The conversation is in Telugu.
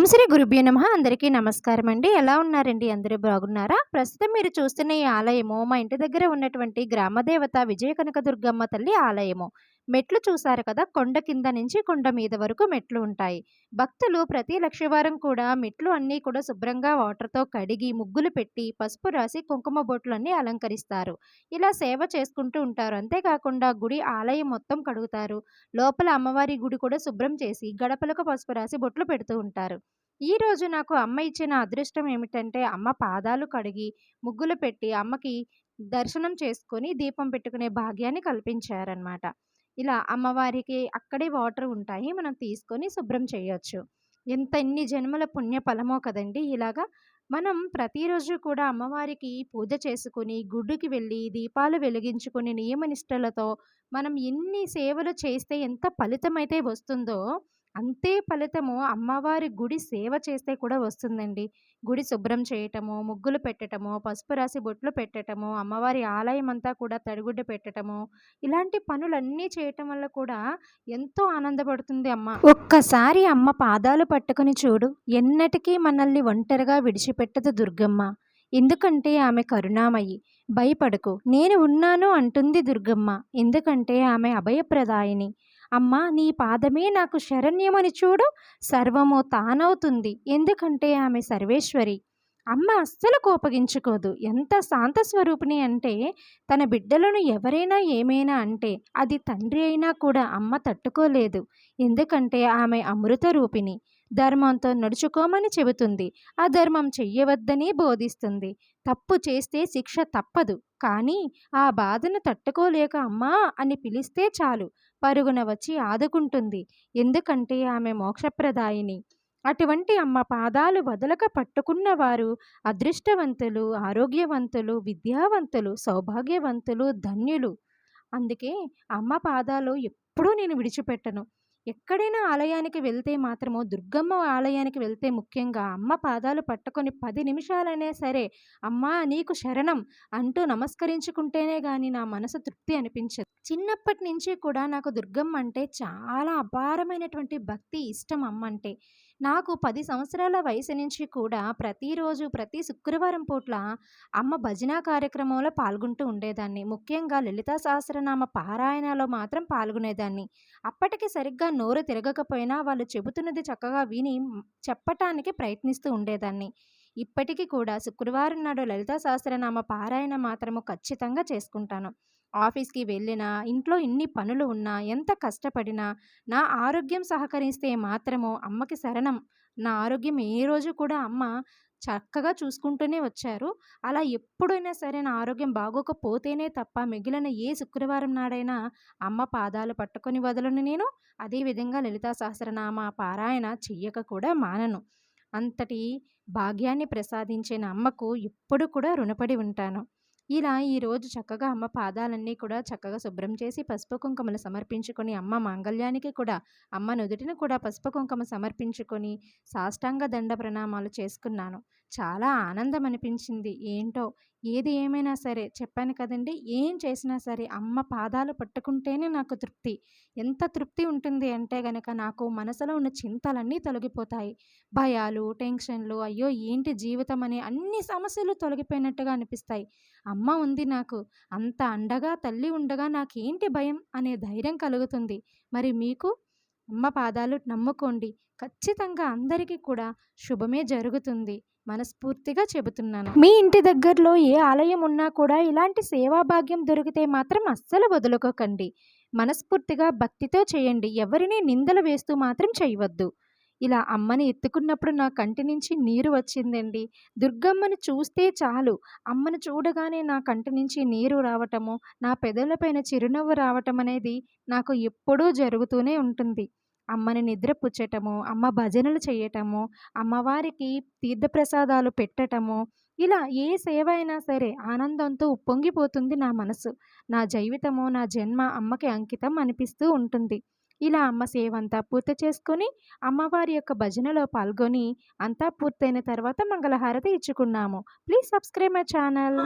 ఓం శ్రీ గురుభ్యో నమ. అందరికీ నమస్కారం అండి. ఎలా ఉన్నారండి? అందరూ బాగున్నారా? ప్రస్తుతం మీరు చూస్తున్న ఈ ఆలయము మా ఇంటి దగ్గర ఉన్నటువంటి గ్రామదేవత విజయ కనకదుర్గమ్మ తల్లి ఆలయము. మెట్లు చూశారు కదా! కొండ కింద నుంచి కొండ మీద వరకు మెట్లు ఉంటాయి. భక్తులు ప్రతి లక్షవారం కూడా మెట్లు అన్నీ కూడా శుభ్రంగా వాటర్తో కడిగి ముగ్గులు పెట్టి పసుపు రాసి కుంకుమ బొట్లు అన్నీ అలంకరిస్తారు. ఇలా సేవ చేసుకుంటూ ఉంటారు. అంతేకాకుండా గుడి ఆలయం మొత్తం కడుగుతారు. లోపల అమ్మవారి గుడి కూడా శుభ్రం చేసి గడపలకు పసుపు రాసి బొట్లు పెడుతూ ఉంటారు. ఈ రోజు నాకు అమ్మ ఇచ్చిన అదృష్టం ఏమిటంటే అమ్మ పాదాలు కడిగి ముగ్గులు పెట్టి అమ్మకి దర్శనం చేసుకొని దీపం పెట్టుకునే భాగ్యాన్ని కల్పించారనమాట ఇలా అమ్మవారికి అక్కడే వాటర్ ఉంటాయి మనం తీసుకొని శుభ్రం చేయొచ్చు. ఎంత ఎన్ని జన్మల పుణ్య ఫలమో కదండి ఇలాగా. మనం ప్రతిరోజు కూడా అమ్మవారికి పూజ చేసుకుని గుడికి వెళ్ళి దీపాలు వెలిగించుకుని నియమనిష్టలతో మనం ఎన్ని సేవలు చేస్తే ఎంత ఫలితమైతే వస్తుందో అంతే ఫలితము అమ్మవారి గుడి సేవ చేస్తే కూడా వస్తుందండి. గుడి శుభ్రం చేయటము ముగ్గులు పెట్టటము పసుపు రాసి బొట్లు పెట్టటము అమ్మవారి ఆలయం అంతా కూడా తడిగుడ్డ పెట్టటము ఇలాంటి పనులన్నీ చేయటం వల్ల కూడా ఎంతో ఆనందపడుతుంది అమ్మ. ఒక్కసారి అమ్మ పాదాలు పట్టుకొని చూడు ఎన్నటికీ మనల్ని ఒంటరిగా విడిచిపెట్టదు దుర్గమ్మ. ఎందుకంటే ఆమె కరుణామయి. భయపడకు నేను ఉన్నాను అంటుంది దుర్గమ్మ. ఎందుకంటే ఆమె అభయప్రదాయిని. అమ్మా నీ పాదమే నాకు శరణ్యమని చూడు సర్వము తానవుతుంది. ఎందుకంటే ఆమె సర్వేశ్వరి. అమ్మ అస్సలు కోపగించుకోదు. ఎంత శాంత స్వరూపిణి అంటే తన బిడ్డలను ఎవరైనా ఏమైనా అంటే అది తండ్రి అయినా కూడా అమ్మ తట్టుకోలేదు. ఎందుకంటే ఆమె అమృత రూపిణి. ధర్మంతో నడుచుకోమని చెబుతుంది. అధర్మం చెయ్యవద్దని బోధిస్తుంది. తప్పు చేస్తే శిక్ష తప్పదు. కానీ ఆ బాధను తట్టుకోలేక అమ్మా అని పిలిస్తే చాలు. పరుగున వచ్చి ఆదుకుంటుంది. ఎందుకంటే ఆమె మోక్షప్రదాయిని. అటువంటి అమ్మ పాదాలు వదలక పట్టుకున్న వారు అదృష్టవంతులు ఆరోగ్యవంతులు విద్యావంతులు సౌభాగ్యవంతులు ధన్యులు. అందుకే అమ్మ పాదాలు ఎప్పుడూ నేను విడిచిపెట్టను. ఎక్కడైనా ఆలయానికి వెళ్తే మాత్రము దుర్గమ్మ ఆలయానికి వెళ్తే ముఖ్యంగా అమ్మ పాదాలు పట్టుకొని పది నిమిషాలైనా సరే అమ్మా నీకు శరణం అంటూ నమస్కరించుకుంటేనే కానీ నా మనసు తృప్తి అనిపించదు. చిన్నప్పటి నుంచి కూడా నాకు దుర్గమ్మ అంటే చాలా అపారమైనటువంటి భక్తి ఇష్టం అమ్మ అంటే నాకు పది సంవత్సరాల వయసు నుంచి కూడా ప్రతిరోజు ప్రతి శుక్రవారం పూట్ల అమ్మ భజన కార్యక్రమంలో పాల్గొంటూ ఉండేదాన్ని. ముఖ్యంగా లలితా సహస్రనామ పారాయణలో మాత్రం పాల్గొనేదాన్ని. అప్పటికి సరిగ్గా నోరు తిరగకపోయినా వాళ్ళు చెబుతున్నది చక్కగా విని చెప్పటానికి ప్రయత్నిస్తూ ఉండేదాన్ని. ఇప్పటికీ కూడా శుక్రవారం నాడు లలితా సహస్రనామ పారాయణ మాత్రము ఖచ్చితంగా చేసుకుంటాను. ఆఫీస్కి వెళ్ళినా ఇంట్లో ఇన్ని పనులు ఉన్నా ఎంత కష్టపడినా నా ఆరోగ్యం సహకరిస్తే మాత్రము అమ్మకి శరణం. నా ఆరోగ్యం ఏ రోజు కూడా అమ్మ చక్కగా చూసుకుంటూనే వచ్చారు. అలా ఎప్పుడైనా సరే నా ఆరోగ్యం బాగోకపోతేనే తప్ప మిగిలిన ఏ శుక్రవారం నాడైనా అమ్మ పాదాలు పట్టుకొని వదలను నేను. అదేవిధంగా లలితా సహస్రనామ పారాయణ చెయ్యక కూడా మానను. అంతటి భాగ్యాన్ని ప్రసాదించిన అమ్మకు ఎప్పుడు కూడా రుణపడి ఉంటాను. ఇలా ఈరోజు చక్కగా అమ్మ పాదాలన్నీ కూడా చక్కగా శుభ్రం చేసి పసుపు కుంకుమలు సమర్పించుకొని అమ్మ మాంగళ్యానికి కూడా అమ్మ నుదుటిని కూడా పసుపు కుంకుమ సమర్పించుకొని సాష్టాంగ దండ ప్రణామాలు చేసుకున్నాను. చాలా ఆనందం అనిపించింది ఏంటో ఏది ఏమైనా సరే చెప్పాను కదండి ఏం చేసినా సరే అమ్మ పాదాలు పట్టుకుంటేనే నాకు తృప్తి. ఎంత తృప్తి ఉంటుంది అంటే గనక నాకు మనసులో ఉన్న చింతలన్నీ తొలగిపోతాయి. భయాలు టెన్షన్లు అయ్యో ఏంటి జీవితం అనే అన్ని సమస్యలు తొలగిపోయినట్టుగా అనిపిస్తాయి. అమ్మ ఉంది నాకు అంత అండగా తల్లి ఉండగా నాకేంటి భయం అనే ధైర్యం కలుగుతుంది. మరి మీకు? అమ్మ పాదాలు నమ్ముకోండి. ఖచ్చితంగా అందరికీ కూడా శుభమే జరుగుతుంది. మనస్ఫూర్తిగా చెబుతున్నాను. మీ ఇంటి దగ్గరలో ఏ ఆలయం ఉన్నా కూడా ఇలాంటి సేవా భాగ్యం దొరికితే మాత్రం అస్సలు వదులుకోకండి. మనస్ఫూర్తిగా భక్తితో చేయండి. ఎవరిని నిందలు వేస్తూ మాత్రం చేయవద్దు. ఇలా అమ్మని ఎత్తుకున్నప్పుడు నా కంటి నుంచి నీరు వచ్చిందండి. దుర్గమ్మను చూస్తే చాలు. అమ్మను చూడగానే నా కంటి నుంచి నీరు రావటము నా పెదవులపైన చిరునవ్వు రావటం అనేది నాకు ఎప్పుడూ జరుగుతూనే ఉంటుంది. అమ్మని నిద్రపుచ్చటము అమ్మ భజనలు చేయటము అమ్మవారికి తీర్థప్రసాదాలు పెట్టటము ఇలా ఏ సేవ అయినా సరే ఆనందంతో ఉప్పొంగిపోతుంది నా మనసు. నా జీవితము నా జన్మ అమ్మకి అంకితం అనిపిస్తూ ఉంటుంది. ఇలా అమ్మ సేవ అంతా పూర్తి చేసుకొని అమ్మవారి యొక్క భజనలో పాల్గొని అంతా పూర్తయిన తర్వాత మంగళహారతి ఇచ్చుకున్నాము. Please subscribe my channel